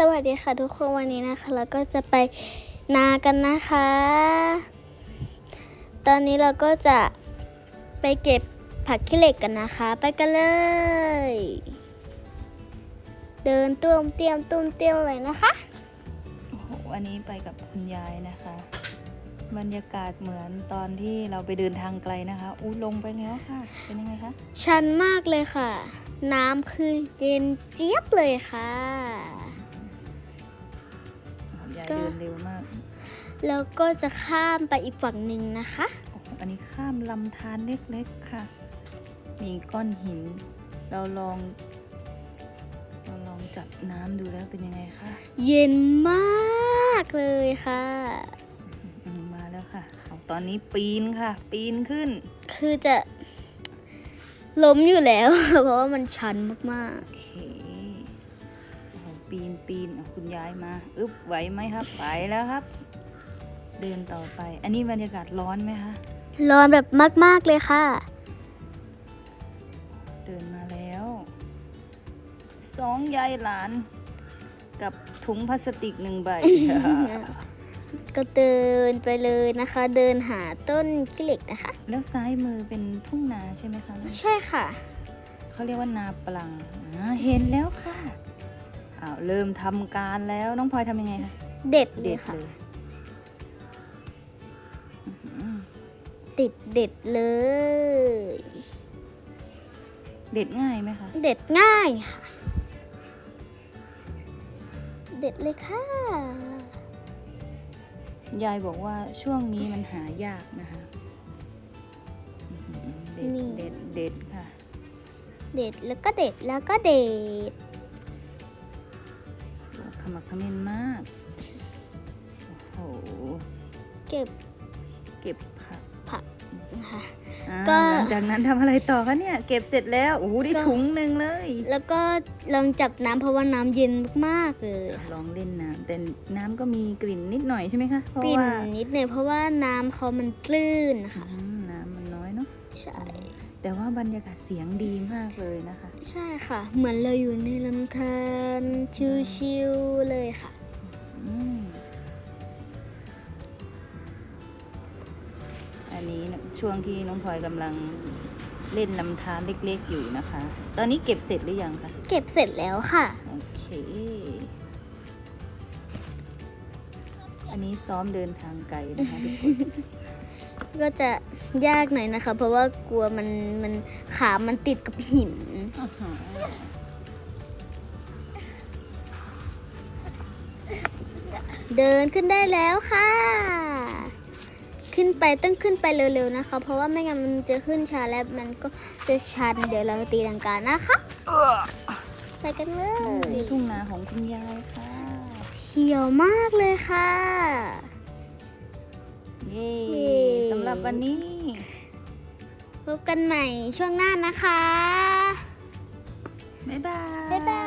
สวัสดีค่ะทุกคนวันนี้นะคะเราก็จะไปนากันนะคะ ตอนนี้เราก็จะไปเก็บผักขี้เหล็กกันนะคะ ไปกันเลย เดินตุ้มเตียมตุ้มเตียมเลยนะคะโอ้โหอันนี้ไปกับคุณยายนะคะ บรรยากาศเหมือนตอนที่เราไปเดินทางไกลนะคะอู้ลงไปแล้วค่ะ เป็นยังไงคะชันมากเลยค่ะ น้ำคือเย็นเจี๊ยบเลยค่ะ คุณยายก็ เดินเร็วมากแล้วก็จะข้ามไปอีกฝั่งหนึ่งนะคะ โอ้โหอันนี้ข้ามลำธารเล็กๆค่ะ มีก้อนหิน เราลอง เราลองจับน้ำดูแล้วเป็นยังไงคะเย็นมากเลยค่ะ อืมมาแล้วค่ะเอาตอนนี้ปีนค่ะ ปีนขึ้น คือจะล้มอยู่แล้ว เพราะว่ามันชันมากโอเคโอ้โห ปีนปีนเอาคุณยายมาอึ๊บไหวไหมครับ ไปแล้วครับ เดินต่อไป อันนี้บรรยากาศร้อนไหมคะๆร้อนแบบมากๆเลยค่ะ เดินมาแล้ว สองยายหลาน กับถุงพลาสติกหนึ่งใบ ก็เดินไปเลยนะคะ เดินหาต้นขี้เหล็กนะคะ แล้วซ้ายมือเป็นทุ่งนาใช่ไหมคะ ใช่ค่ะ เขาเรียกว่านาปลังอ่าเห็นแล้วค่ะ อ้าวเริ่มทำการแล้วน้องพลอยทำยังไงคะเด็ดเลเด็ยดค่ะ เลยอื้อหือติดเด็ดเลย เด็ดง่ายไหมคะเด็ดง่ายค่ะ เด็ดเลยค่ะ ยายบอกว่าช่วงนี้มันหายากนะคะอื้อหือเด็ดนี่ เด็ดเด็ดค่ะ เด็ดแล้วก็เด็ดแล้วก็เด็ดข มักเขม้นมาก โอ้โห เก็บเก็บผักผักนะคะ อ่าก็ หลังจากนั้นทำอะไรต่อคะเนี่ย เก็บเสร็จแล้ว โอ้โห ได้ก็ถุงหนึ่งเลย แล้วก็ลองจับน้ำเพราะว่าน้ำเย็นมากๆเลยลองเล่นน้ำแต่น้ำก็มีกลิ่นนิดหน่อยใช่ไหมคะ เพราะกลิ่นว่านิดหน่อยเพราะว่าน้ำเขามันตื้นค่ะอืมน้ำมันน้อยเนาะใช่ แต่ว่าบรรยากาศเสียงดีมากเลยนะคะ ใช่ค่ะ เหมือนเราอยู่ในลำธารชิวๆเลยค่ะอืมอันนี้นะช่วงที่น้องพลอยกำลังเล่นลำธารเล็กๆอยู่นะคะ ตอนนี้เก็บเสร็จหรือยังคะเก็บเสร็จแล้วค่ะ โอเค อันนี้ซ้อมเดินทางไกลนะคะทุกคน ก็จะยากหน่อยนะคะ เพราะว่ากลัวมันมันขามันติดกับหิน เดินขึ้นได้แล้วค่ะ ขึ้นไปต้องขึ้นไปเร็วๆนะคะ เพราะว่าไม่งั้นมันจะขึ้นช้าและมันก็จะชัน เดี๋ยวเราตีลังกานะคะไปกันเลนี่ยทุ่งนาของคุณยายค่ะ เขียวมากเลยค่ะ เย้เย้สำ หรับวันนี้ พบกันใหม่ช่วงหน้านะคะ บ๊ายบาย บ๊ายบาย